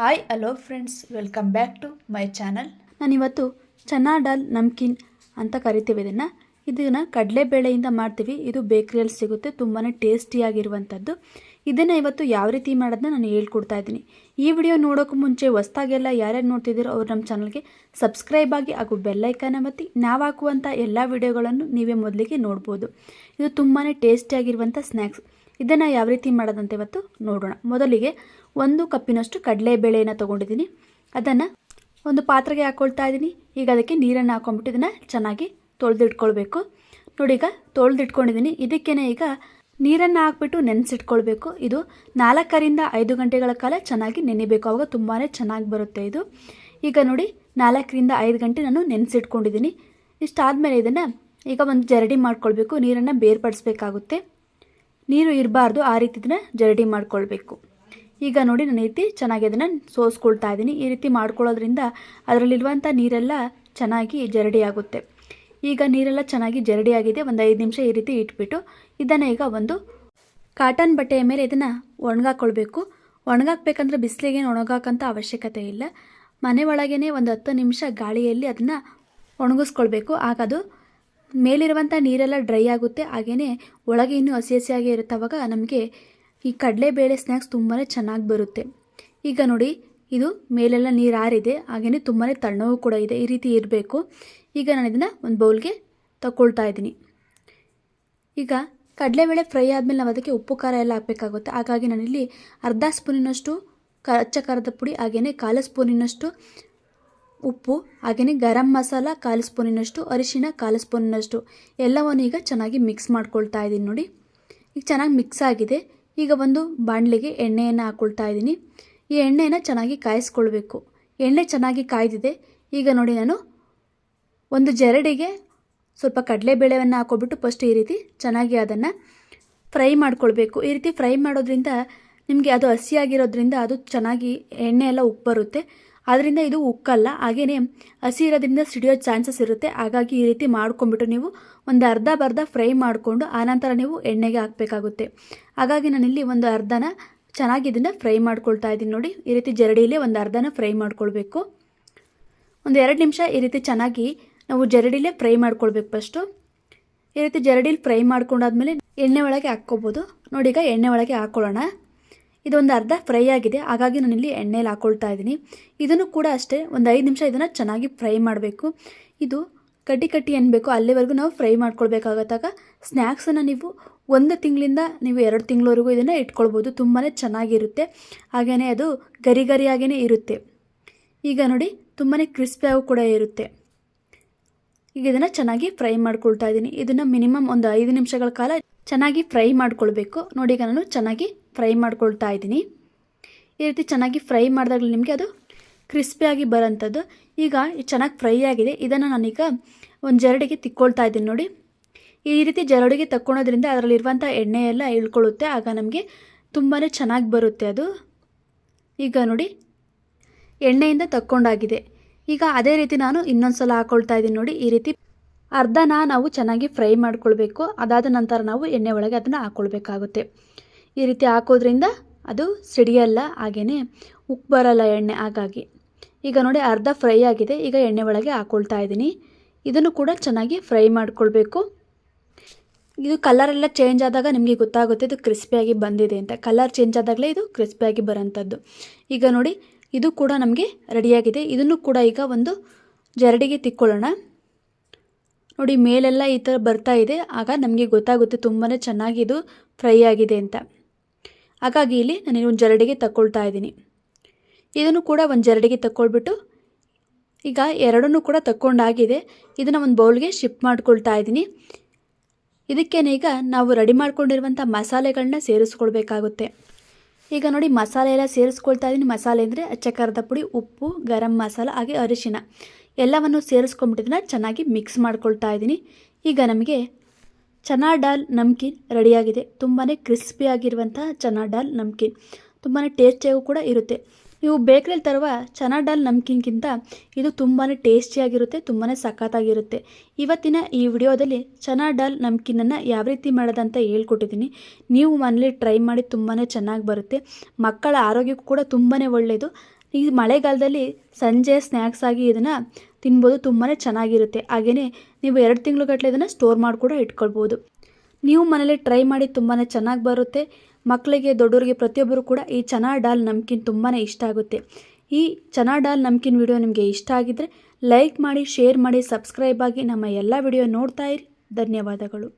Hi hello friends welcome back to my channel ನಾನಿವತ್ತು ಚನಾ doll ನಮ್ಕಿನ್ ಅಂತ ಕರಿತೀವಿ ಇದನ್ನು. ಇದನ್ನು ಕಡಲೆಬೇಳೆಯಿಂದ ಮಾಡ್ತೀವಿ. ಇದು ಬೇಕ್ರಿಯಲ್ಲಿ ಸಿಗುತ್ತೆ. ತುಂಬಾ ಟೇಸ್ಟಿಯಾಗಿರುವಂಥದ್ದು ಇದನ್ನು ಇವತ್ತು ಯಾವ ರೀತಿ ಮಾಡೋದನ್ನ ನಾನು ಹೇಳ್ಕೊಡ್ತಾ ಇದ್ದೀನಿ. ಈ ವಿಡಿಯೋ ನೋಡೋಕ್ಕೂ ಮುಂಚೆ ಹೊಸ್ದಾಗೆಲ್ಲ ಯಾರ್ಯಾರು ನೋಡ್ತಿದ್ದೀರೋ ಅವ್ರು ನಮ್ಮ ಚಾನಲ್ಗೆ ಸಬ್ಸ್ಕ್ರೈಬ್ ಆಗಿ ಹಾಗೂ ಬೆಲ್ಲೈಕನ್ನ ಒತ್ತಿ ನಾವು ಹಾಕುವಂಥ ಎಲ್ಲ ವಿಡಿಯೋಗಳನ್ನು ನೀವೇ ಮೊದಲಿಗೆ ನೋಡ್ಬೋದು. ಇದು ತುಂಬಾ ಟೇಸ್ಟಿಯಾಗಿರುವಂಥ ಸ್ನ್ಯಾಕ್ಸ್ ಇದನ್ನು ಯಾವ ರೀತಿ ಮಾಡೋದಂತ ಇವತ್ತು ನೋಡೋಣ. ಮೊದಲಿಗೆ ಒಂದು ಕಪ್ಪಿನಷ್ಟು ಕಡಲೆಬೇಳೆಯನ್ನು ತೊಗೊಂಡಿದ್ದೀನಿ. ಅದನ್ನು ಒಂದು ಪಾತ್ರೆಗೆ ಹಾಕ್ಕೊಳ್ತಾ ಇದ್ದೀನಿ. ಈಗ ಅದಕ್ಕೆ ನೀರನ್ನು ಹಾಕೊಂಡ್ಬಿಟ್ಟು ಇದನ್ನು ಚೆನ್ನಾಗಿ ತೊಳೆದಿಟ್ಕೊಳ್ಬೇಕು. ನೋಡಿ ಈಗ ತೊಳೆದಿಟ್ಕೊಂಡಿದ್ದೀನಿ. ಇದಕ್ಕೇ ಈಗ ನೀರನ್ನು ಹಾಕ್ಬಿಟ್ಟು ನೆನೆಸಿಟ್ಕೊಳ್ಬೇಕು. ಇದು ನಾಲ್ಕರಿಂದ ಐದು ಗಂಟೆಗಳ ಕಾಲ ಚೆನ್ನಾಗಿ ನೆನೆಬೇಕು. ಆವಾಗ ತುಂಬಾ ಚೆನ್ನಾಗಿ ಬರುತ್ತೆ ಇದು. ಈಗ ನೋಡಿ ನಾಲ್ಕರಿಂದ ಐದು ಗಂಟೆ ನಾನು ನೆನೆಸಿಟ್ಕೊಂಡಿದ್ದೀನಿ. ಇಷ್ಟಾದಮೇಲೆ ಇದನ್ನು ಈಗ ಒಂದು ಜರಡಿ ಮಾಡ್ಕೊಳ್ಬೇಕು. ನೀರನ್ನು ಬೇರ್ಪಡಿಸ್ಬೇಕಾಗುತ್ತೆ. ನೀರು ಇರಬಾರ್ದು. ಆ ರೀತಿ ಇದನ್ನು ಜರಡಿ ಮಾಡ್ಕೊಳ್ಬೇಕು. ಈಗ ನೋಡಿ ನಾನು ರೀತಿ ಚೆನ್ನಾಗಿ ಅದನ್ನು ಸೋಸ್ಕೊಳ್ತಾ ಇದ್ದೀನಿ. ಈ ರೀತಿ ಮಾಡ್ಕೊಳ್ಳೋದ್ರಿಂದ ಅದರಲ್ಲಿರುವಂಥ ನೀರೆಲ್ಲ ಚೆನ್ನಾಗಿ ಜರಡಿ ಆಗುತ್ತೆ. ಈಗ ನೀರೆಲ್ಲ ಚೆನ್ನಾಗಿ ಜರಡಿ ಆಗಿದೆ. ಒಂದು ಐದು ನಿಮಿಷ ಈ ರೀತಿ ಇಟ್ಬಿಟ್ಟು ಇದನ್ನು ಈಗ ಒಂದು ಕಾಟನ್ ಬಟ್ಟೆಯ ಮೇಲೆ ಇದನ್ನು ಒಣಗಾಕೊಳ್ಬೇಕು. ಒಣಗಾಕ್ಬೇಕಂದ್ರೆ ಬಿಸಿಲಿಗೆ ಒಣಗಾಕಂತ ಅವಶ್ಯಕತೆ ಇಲ್ಲ. ಮನೆ ಒಳಗೇ ಒಂದು ಹತ್ತು ನಿಮಿಷ ಗಾಳಿಯಲ್ಲಿ ಅದನ್ನು ಒಣಗಿಸ್ಕೊಳ್ಬೇಕು. ಆಗ ಅದು ಮೇಲಿರುವಂಥ ನೀರೆಲ್ಲ ಡ್ರೈ ಆಗುತ್ತೆ. ಹಾಗೆಯೇ ಒಳಗೆ ಇನ್ನೂ ಹಸಿ ಹಸಿಯಾಗಿ ಇರುತ್ತವಾಗ ನಮಗೆ ಈ ಕಡಲೆಬೇಳೆ ಸ್ನ್ಯಾಕ್ಸ್ ತುಂಬಾ ಚೆನ್ನಾಗಿ ಬರುತ್ತೆ. ಈಗ ನೋಡಿ, ಇದು ಮೇಲೆಲ್ಲ ನೀರು ಆರಿದೆ ಹಾಗೆಯೇ ತುಂಬಾ ತಣ್ಣವು ಕೂಡ ಇದೆ, ಈ ರೀತಿ ಇರಬೇಕು. ಈಗ ನಾನು ಇದನ್ನು ಒಂದು ಬೌಲ್ಗೆ ತಗೊಳ್ತಾ ಇದ್ದೀನಿ. ಈಗ ಕಡಲೆಬೇಳೆ ಫ್ರೈ ಆದಮೇಲೆ ನಾವು ಅದಕ್ಕೆ ಉಪ್ಪು, ಖಾರ ಎಲ್ಲ ಹಾಕಬೇಕಾಗುತ್ತೆ. ಹಾಗಾಗಿ ನಾನಿಲ್ಲಿ ಅರ್ಧ ಸ್ಪೂನಿನಷ್ಟು ಅಚ್ಚ ಖಾರದ ಪುಡಿ ಹಾಗೆಯೇ ಕಾಲು ಸ್ಪೂನಿನಷ್ಟು ಉಪ್ಪು ಹಾಗೆಯೇ ಗರಂ ಮಸಾಲ, ಕಾಲು ಸ್ಪೂನಿನಷ್ಟು, ಅರಿಶಿಣ, ಕಾಲು ಸ್ಪೂನಿನಷ್ಟು, ಎಲ್ಲವನ್ನು ಈಗ ಚೆನ್ನಾಗಿ ಮಿಕ್ಸ್ ಮಾಡ್ಕೊಳ್ತಾ ಇದ್ದೀನಿ ನೋಡಿ. ಈಗ ಚೆನ್ನಾಗಿ ಮಿಕ್ಸ್ ಆಗಿದೆ. ಈಗ ಒಂದು ಬಾಣಲೆಗೆ ಎಣ್ಣೆಯನ್ನು ಹಾಕ್ಕೊಳ್ತಾ ಇದ್ದೀನಿ. ಈ ಎಣ್ಣೆನ ಚೆನ್ನಾಗಿ ಕಾಯಿಸ್ಕೊಳ್ಬೇಕು. ಎಣ್ಣೆ ಚೆನ್ನಾಗಿ ಕಾಯ್ದಿದೆ. ಈಗ ನೋಡಿ ನಾನು ಒಂದು ಜರಡಿಗೆ ಸ್ವಲ್ಪ ಕಡಲೆಬೇಳೆಯನ್ನು ಹಾಕೊಬಿಟ್ಟು ಫಸ್ಟ್ ಈ ರೀತಿ ಚೆನ್ನಾಗಿ ಅದನ್ನು ಫ್ರೈ ಮಾಡ್ಕೊಳ್ಬೇಕು. ಈ ರೀತಿ ಫ್ರೈ ಮಾಡೋದ್ರಿಂದ ನಿಮಗೆ ಅದು ಹಸಿಯಾಗಿರೋದ್ರಿಂದ ಅದು ಚೆನ್ನಾಗಿ ಎಣ್ಣೆ ಎಲ್ಲ ಉಪ್ಪು ಬರುತ್ತೆ. ಆದ್ದರಿಂದ ಇದು ಉಕ್ಕಲ್ಲ. ಹಾಗೆಯೇ ಹಸಿ ಇರೋದ್ರಿಂದ ಸಿಡಿಯೋ ಚಾನ್ಸಸ್ ಇರುತ್ತೆ. ಹಾಗಾಗಿ ಈ ರೀತಿ ಮಾಡ್ಕೊಂಬಿಟ್ಟು ನೀವು ಒಂದು ಅರ್ಧ ಬರ್ಧ ಫ್ರೈ ಮಾಡಿಕೊಂಡು ಆನಂತರ ನೀವು ಎಣ್ಣೆಗೆ ಹಾಕಬೇಕಾಗುತ್ತೆ. ಹಾಗಾಗಿ ನಾನಿಲ್ಲಿ ಒಂದು ಅರ್ಧನ ಚೆನ್ನಾಗಿ ಇದನ್ನು ಫ್ರೈ ಮಾಡ್ಕೊಳ್ತಾ ಇದ್ದೀನಿ ನೋಡಿ. ಈ ರೀತಿ ಜರಡಿಲೇ ಒಂದು ಅರ್ಧನ ಫ್ರೈ ಮಾಡ್ಕೊಳ್ಬೇಕು. ಒಂದು ಎರಡು ನಿಮಿಷ ಈ ರೀತಿ ಚೆನ್ನಾಗಿ ನಾವು ಜರಡಿಲೇ ಫ್ರೈ ಮಾಡ್ಕೊಳ್ಬೇಕು ಫಸ್ಟು. ಈ ರೀತಿ ಜರಡಿಲಿ ಫ್ರೈ ಮಾಡ್ಕೊಂಡಾದ್ಮೇಲೆ ಎಣ್ಣೆ ಒಳಗೆ ಹಾಕ್ಕೋಬೋದು. ನೋಡಿ ಈಗ ಎಣ್ಣೆ ಒಳಗೆ ಹಾಕ್ಕೊಳ್ಳೋಣ. ಇದೊಂದು ಅರ್ಧ ಫ್ರೈ ಆಗಿದೆ. ಹಾಗಾಗಿ ನಾನು ಇಲ್ಲಿ ಎಣ್ಣೆಲಿ ಹಾಕ್ಕೊಳ್ತಾ ಇದ್ದೀನಿ. ಇದನ್ನು ಕೂಡ ಅಷ್ಟೇ, ಒಂದು ಐದು ನಿಮಿಷ ಇದನ್ನು ಚೆನ್ನಾಗಿ ಫ್ರೈ ಮಾಡಬೇಕು. ಇದು ಕಟ್ಟಿ ಕಟ್ಟಿ ಅನ್ಬೇಕು ಅಲ್ಲಿವರೆಗೂ ನಾವು ಫ್ರೈ ಮಾಡ್ಕೊಳ್ಬೇಕಾಗತ್ತಾಗ ಸ್ನ್ಯಾಕ್ಸನ್ನು ನೀವು ಒಂದು ತಿಂಗಳಿಂದ ನೀವು ಎರಡು ತಿಂಗಳವರೆಗೂ ಇದನ್ನು ಇಟ್ಕೊಳ್ಬೋದು. ತುಂಬಾ ಚೆನ್ನಾಗಿರುತ್ತೆ. ಹಾಗೆಯೇ ಅದು ಗರಿ ಗರಿಯಾಗೇ ಇರುತ್ತೆ. ಈಗ ನೋಡಿ ತುಂಬಾ ಕ್ರಿಸ್ಪಿಯಾಗೂ ಕೂಡ ಇರುತ್ತೆ. ಈಗ ಇದನ್ನು ಚೆನ್ನಾಗಿ ಫ್ರೈ ಮಾಡ್ಕೊಳ್ತಾ ಇದ್ದೀನಿ. ಇದನ್ನು ಮಿನಿಮಮ್ ಒಂದು ಐದು ನಿಮಿಷಗಳ ಕಾಲ ಚೆನ್ನಾಗಿ ಫ್ರೈ ಮಾಡ್ಕೊಳ್ಬೇಕು. ನೋಡಿ ಈಗ ನಾನು ಚೆನ್ನಾಗಿ ಫ್ರೈ ಮಾಡ್ಕೊಳ್ತಾ ಇದ್ದೀನಿ. ಈ ರೀತಿ ಚೆನ್ನಾಗಿ ಫ್ರೈ ಮಾಡಿದಾಗಲೇ ನಿಮಗೆ ಅದು ಕ್ರಿಸ್ಪಿಯಾಗಿ ಬರೋಂಥದ್ದು. ಈಗ ಚೆನ್ನಾಗಿ ಫ್ರೈ ಆಗಿದೆ. ಇದನ್ನು ನಾನೀಗ ಒಂದು ಜರಡಿಗೆ ತಿಕ್ಕೊಳ್ತಾ ಇದ್ದೀನಿ ನೋಡಿ. ಈ ರೀತಿ ಜರಡಿಗೆ ತಕ್ಕೊಳೋದ್ರಿಂದ ಅದರಲ್ಲಿರುವಂಥ ಎಣ್ಣೆ ಎಲ್ಲ ಇಳ್ಕೊಳ್ಳುತ್ತೆ. ಆಗ ನಮಗೆ ತುಂಬಾ ಚೆನ್ನಾಗಿ ಬರುತ್ತೆ ಅದು. ಈಗ ನೋಡಿ, ಎಣ್ಣೆಯಿಂದ ತಕ್ಕೊಂಡಾಗಿದೆ. ಈಗ ಅದೇ ರೀತಿ ನಾನು ಇನ್ನೊಂದು ಸಲ ಹಾಕ್ಕೊಳ್ತಾ ಇದ್ದೀನಿ ನೋಡಿ. ಈ ರೀತಿ ಅರ್ಧನ ನಾವು ಚೆನ್ನಾಗಿ ಫ್ರೈ ಮಾಡ್ಕೊಳ್ಬೇಕು. ಅದಾದ ನಂತರ ನಾವು ಎಣ್ಣೆ ಒಳಗೆ ಅದನ್ನು ಹಾಕ್ಕೊಳ್ಬೇಕಾಗುತ್ತೆ ಈ ರೀತಿ ಹಾಕೋದ್ರಿಂದ ಅದು ಸಿಡಿಯಲ್ಲ ಹಾಗೆಯೇ ಉಪ್ಪು ಬರಲ್ಲ ಎಣ್ಣೆ, ಹಾಗಾಗಿ. ಈಗ ನೋಡಿ ಅರ್ಧ ಫ್ರೈ ಆಗಿದೆ, ಈಗ ಎಣ್ಣೆ ಒಳಗೆ ಹಾಕ್ಕೊಳ್ತಾ ಇದ್ದೀನಿ. ಇದನ್ನು ಕೂಡ ಚೆನ್ನಾಗಿ ಫ್ರೈ ಮಾಡ್ಕೊಳ್ಬೇಕು. ಇದು ಕಲರೆಲ್ಲ ಚೇಂಜ್ ಆದಾಗ ನಿಮಗೆ ಗೊತ್ತಾಗುತ್ತೆ, ಇದು ಕ್ರಿಸ್ಪಿಯಾಗಿ ಬಂದಿದೆ ಅಂತ. ಕಲರ್ ಚೇಂಜ್ ಆದಾಗಲೇ ಇದು ಕ್ರಿಸ್ಪಿಯಾಗಿ ಬರೋಂಥದ್ದು. ಈಗ ನೋಡಿ, ಇದು ಕೂಡ ನಮಗೆ ರೆಡಿಯಾಗಿದೆ ಇದನ್ನು ಕೂಡ ಈಗ ಒಂದು ಜರಡಿಗೆ ತಿಕ್ಕೊಳ್ಳೋಣ. ನೋಡಿ, ಮೇಲೆಲ್ಲ ಈ ಥರ ಬರ್ತಾ ಇದೆ. ಆಗ ನಮಗೆ ಗೊತ್ತಾಗುತ್ತೆ ತುಂಬಾ ಚೆನ್ನಾಗಿ ಇದು ಫ್ರೈ ಆಗಿದೆ ಅಂತ. ಹಾಗಾಗಿ ಇಲ್ಲಿ ನಾನು ಒಂದು ಜರಡಿಗೆ ತಗೊಳ್ತಾ ಇದ್ದೀನಿ. ಇದನ್ನು ಕೂಡ ಒಂದು ಜರಡಿಗೆ ತಗೊಳ್ಬಿಟ್ಟು ಈಗ ಎರಡನ್ನೂ ಕೂಡ ತಕ್ಕೊಂಡಾಗಿದೆ ಇದನ್ನು ಒಂದು ಬೌಲ್ಗೆ ಶಿಫ್ಟ್ ಮಾಡ್ಕೊಳ್ತಾ ಇದ್ದೀನಿ. ಇದಕ್ಕೇನೆ ಈಗ ನಾವು ರೆಡಿ ಮಾಡ್ಕೊಂಡಿರುವಂಥ ಮಸಾಲೆಗಳನ್ನ ಸೇರಿಸ್ಕೊಳ್ಬೇಕಾಗುತ್ತೆ. ಈಗ ನೋಡಿ ಮಸಾಲೆ ಎಲ್ಲ ಸೇರಿಸ್ಕೊಳ್ತಾ ಇದ್ದೀನಿ. ಮಸಾಲೆ ಅಂದರೆ ಅಚ್ಚಕಾರದ ಪುಡಿ, ಉಪ್ಪು, ಗರಂ ಮಸಾಲ, ಹಾಗೆ ಅರಿಶಿನ. ಎಲ್ಲವನ್ನು ಸೇರಿಸ್ಕೊಂಡ್ಬಿಟ್ಟಿದ್ದನ್ನ ಚೆನ್ನಾಗಿ ಮಿಕ್ಸ್ ಮಾಡ್ಕೊಳ್ತಾ ಇದ್ದೀನಿ. ಈಗ ನಮಗೆ ಚನಾ ಡಾಲ್ ನಮ್ಕೀನ್ ರೆಡಿಯಾಗಿದೆ. ತುಂಬಾ ಕ್ರಿಸ್ಪಿಯಾಗಿರುವಂತಹ ಚನಾ ಡಾಲ್ ನಮ್ಕಿನ್. ತುಂಬಾ ಟೇಸ್ಟಿಯಾಗೂ ಕೂಡ ಇರುತ್ತೆ. ನೀವು ಬೇಕ್ರಿಯಲ್ಲಿ ತರುವ ಚನಾ ಡಾಲ್ ನಮ್ಕಿನ್ಗಿಂತ ಇದು ತುಂಬಾ ಟೇಸ್ಟಿಯಾಗಿರುತ್ತೆ ತುಂಬಾ ಸಖತ್ತಾಗಿರುತ್ತೆ. ಇವತ್ತಿನ ಈ ವಿಡಿಯೋದಲ್ಲಿ ಚನಾ ಡಾಲ್ ನಮ್ಕಿನನ್ನು ಯಾವ ರೀತಿ ಮಾಡೋದಂತ ಹೇಳ್ಕೊಟ್ಟಿದ್ದೀನಿ. ನೀವು ಮನೇಲಿ ಟ್ರೈ ಮಾಡಿ ತುಂಬಾ ಚೆನ್ನಾಗಿ ಬರುತ್ತೆ. ಮಕ್ಕಳ ಆರೋಗ್ಯಕ್ಕೂ ಕೂಡ ತುಂಬಾ ಒಳ್ಳೆಯದು ಈ ಮಳೆಗಾಲದಲ್ಲಿ ಸಂಜೆ ಸ್ನ್ಯಾಕ್ಸ್ ಆಗಿ ಇದನ್ನು ತಿನ್ಬೋದು ತುಂಬಾ ಚೆನ್ನಾಗಿರುತ್ತೆ. ಹಾಗೆಯೇ ನೀವು ಎರಡು ತಿಂಗಳುಗಟ್ಟಲೆ ಇದನ್ನು ಸ್ಟೋರ್ ಮಾಡಿ ಕೂಡ ಇಟ್ಕೊಳ್ಬೋದು. ನೀವು ಮನೇಲಿ ಟ್ರೈ ಮಾಡಿ ತುಂಬಾ ಚೆನ್ನಾಗಿ ಬರುತ್ತೆ. ಮಕ್ಕಳಿಗೆ ದೊಡ್ಡವರಿಗೆ ಪ್ರತಿಯೊಬ್ಬರು ಕೂಡ ಈ ಚನಾ ಡಾಲ್ ನಮ್ಕಿನ್ ತುಂಬಾ ಇಷ್ಟ ಆಗುತ್ತೆ. ಈ ಚನಾ ಡಾಲ್ ನಮ್ಕಿನ್ ವಿಡಿಯೋ ನಿಮಗೆ ಇಷ್ಟ ಆಗಿದ್ದರೆ ಲೈಕ್ ಮಾಡಿ ಶೇರ್ ಮಾಡಿ ಸಬ್ಸ್ಕ್ರೈಬ್ ಆಗಿ ನಮ್ಮ ಎಲ್ಲ ವಿಡಿಯೋ ನೋಡ್ತಾ ಇರಿ. ಧನ್ಯವಾದಗಳು.